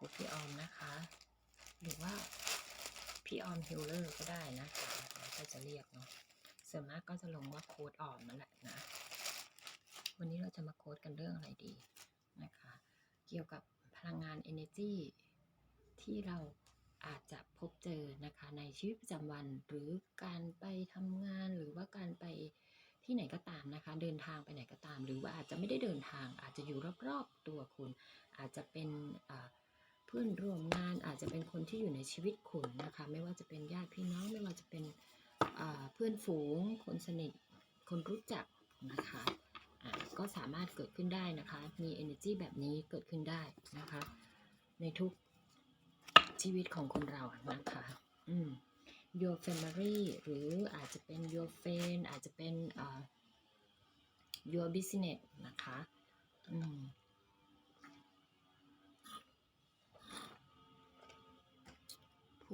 ครูพี่ออมนะคะ หรือว่าพี่ออมฮิลเลอร์ก็ได้นะคะแล้วก็จะเรียกเนาะส่วนมากก็จะลงว่าโค้ดออมนั่นแหละนะ วันนี้เราจะมาโค้ดกันเรื่องอะไรดีนะคะ เกี่ยวกับพลังงาน energy ที่เราอาจจะพบเจอนะคะในชีวิตประจำวันหรือการไปทำงานหรือว่าการไปที่ไหนก็ตามนะคะ เดินทางไปไหนก็ตาม หรือว่าอาจจะไม่ได้เดินทาง อาจจะอยู่รอบๆตัวคุณ อาจจะเป็นอ เพื่อนร่วมงานอาจจะเป็นคนที่อยู่ในชีวิตคุณนะคะ ไม่ว่าจะเป็นญาติพี่น้องไม่ว่าจะเป็นเพื่อนฝูง คนสนิท คนรู้จักนะคะอ่าก็สามารถเกิดขึ้นได้นะคะ มี energy แบบนี้เกิดขึ้นได้นะคะ ในทุกชีวิตของคนเรานะคะอืม your family หรืออาจจะเป็น your friend อาจจะเป็น your business นะคะ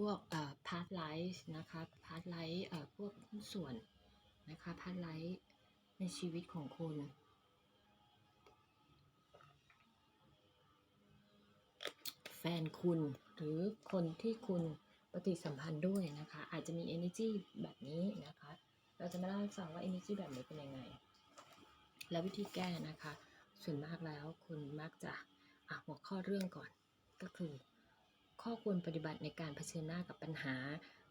วกเอ่อ part life นะคะ part life เอ่อพวกหุ้นส่วนนะคะ part life ในชีวิตของคุณแฟนคุณหรือคนที่คุณปฏิสัมพันธ์ด้วยนะคะ อาจจะมี energy แบบนี้นะคะ เราจะมาเล่าให้ฟังว่า energy แบบนี้เป็นยังไง และวิธีแก้นะคะ ส่วนมากแล้วคุณมักจะอะหัวข้อเรื่องก่อนก็คือ ข้อควรปฏิบัติในการเผชิญหน้ากับปัญหา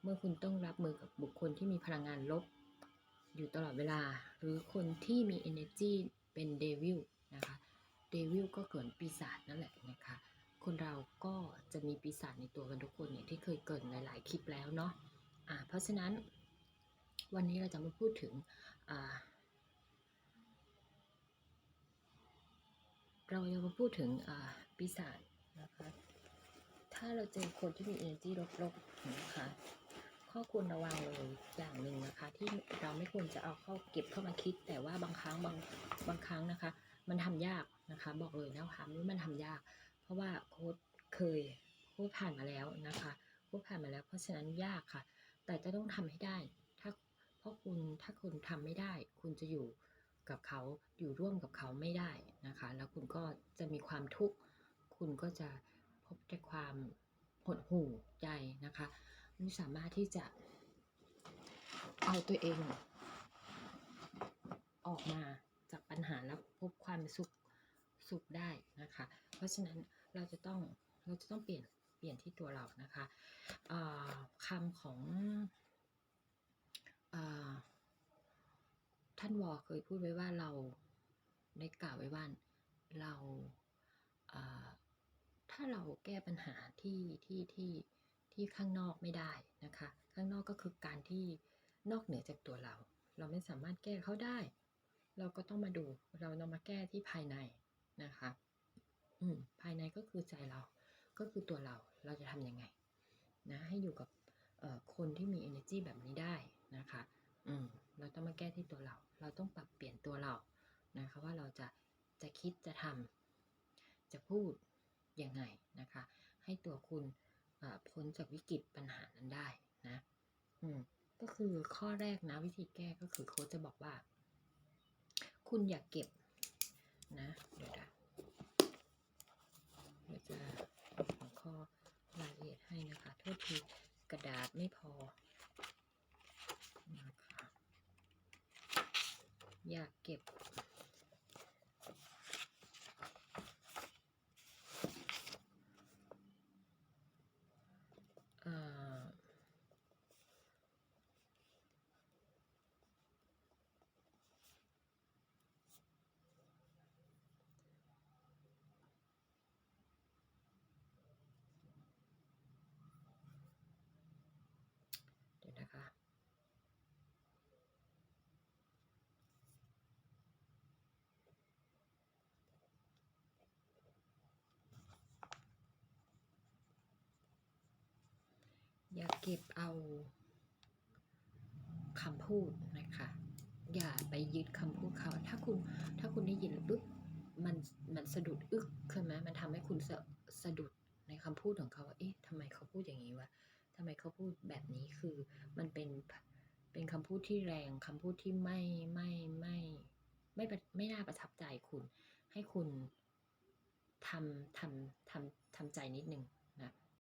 เมื่อคุณต้องรับมือกับบุคคลที่มีพลังงานลบ อยู่ตลอดเวลา หรือคนที่มี energy เป็นเดวิลนะคะเดวิลก็เกิดปีศาจนั่นแหละนะคะคนเราก็จะมีปีศาจในตัวกันทุกคนอย่างที่เคยเกรินหลาย ๆ คลิปแล้วเนาะอ่าเพราะฉะนั้นวันนี้เราจะมาพูดถึง เราจะมาพูดถึงปีศาจนะคะ ถ้าเราเจอคนที่มี energy ลบๆนะคะข้อควรระวังเลยอย่างหนึ่งนะคะ ที่เราไม่ควรจะเอาเข้าเก็บเข้ามาคิด แต่ว่าบางครั้งบางบางครั้งนะคะ มันทำยากนะคะ บอกเลยนะคะว่ามันทำยาก เพราะว่าโค้ดเคยโค้ดผ่านมาแล้วนะคะโค้ดผ่านมาแล้ว เพราะฉะนั้นยากค่ะ แต่จะต้องทำให้ได้ ถ้าเพราะคุณถ้าคุณทำไม่ได้ คุณจะอยู่กับเขาอยู่ร่วมกับเขาไม่ได้นะคะ แล้วคุณก็จะมีความทุกข์คุณก็จะ บแต่ความหดหู่ใจนะคะไม่สามารถที่จะเอาตัวเอง ออกมาจากปัญหาแล้วพบความสุขสุขได้นะคะ เพราะฉะนั้นเราจะต้องเราจะต้องเปลี่ยนเปลี่ยนที่ตัวเรานะคะอ่าคำของอท่านวอเคยพูดไว้ว่าเราได้กล่าวไว้ว่าเราา ถ้าเราแก้ปัญหาที่ที่ที่ที่ข้างนอกไม่ได้นะคะ ข้างนอกก็คือการที่นอกเหนือจากตัวเรา เราไม่สามารถแก้เขาได้ เราก็ต้องมาดูเราเรามาแก้ที่ภายในนะคะอืมภายในก็คือใจเราก็คือตัวเราเราจะทำยังไงนะให้อยู่กับคนที่มี energy แบบนี้ได้นะคะอืมเราต้องมาแก้ที่ตัวเรา เราต้องปรับเปลี่ยนตัวเรานะคะว่าเราจะจะคิดจะทำจะพูด ยังไงนะคะ ให้ตัวคุณพ้นจากวิกฤตปัญหานั้นได้นะอืมก็คือข้อแรกนะวิธีแก้ก็คือโค้ชจะบอกว่า คุณอย่าเก็บนะเดี๋ยวนะเดี๋ยวจะเอาข้อรายละเอียดให้นะคะโทษทีกระดาษไม่พอนะคะอย่าเก็บ เอ่อ เดี๋ยวนะคะ อย่า เก็บเอาคำพูดนะคะ อย่าไปยึดคำพูดเขา ถ้าคุณถ้าคุณได้ยินปุ๊บมันมันสะดุดอึกขึ้นไหมมันทำให้คุณสะสะดุดในคำพูดของเขาว่าเอ๊ะทำไมเขาพูดอย่างนี้วะทำไมเขาพูดแบบนี้คือมันเป็นเป็นคำพูดที่แรงคำพูดที่ไม่ไม่ไม่ไม่ไม่น่าประทับใจคุณ ให้คุณทำทำทำทำใจนิดนึง